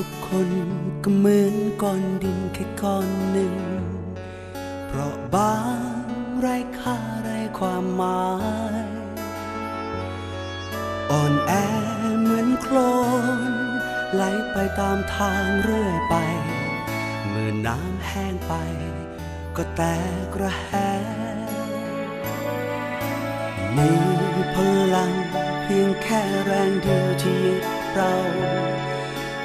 ทุกคนก็เหมือนก้อนดินแค่ก้อนหนึ่ง เพราะบางไร้ค่าไร้ความหมาย อ่อนแอเหมือนโคลนไหลไปตามทางเรื่อยไป เมื่อน้ำแห้งไป ก็แตกระแหมีพลังเพียงแค่แรงเดียวที่ยึดเรา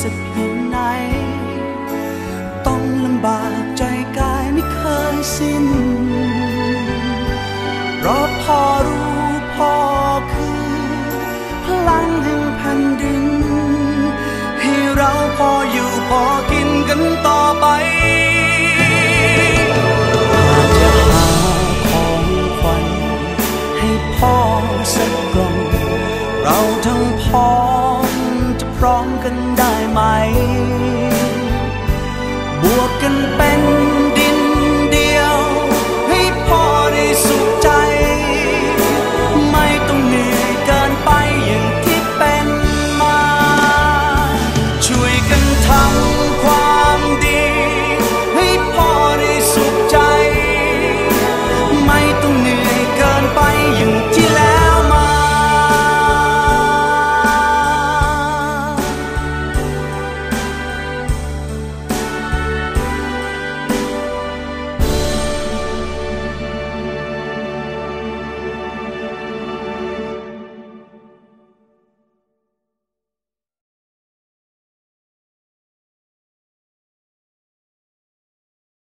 สักเพียงไหน ต้องลำบากใจกายไม่เคยสิ้นเพราะพอรู้พอคือ พลังแห่งแผ่นดิน ให้เราพออยู่พอกินกันต่อไปอาจจะหาของขวัญให้พ่อสักกล่อง เราทั้งพร้อมจะพร้อม ไหม บวกกันเป็น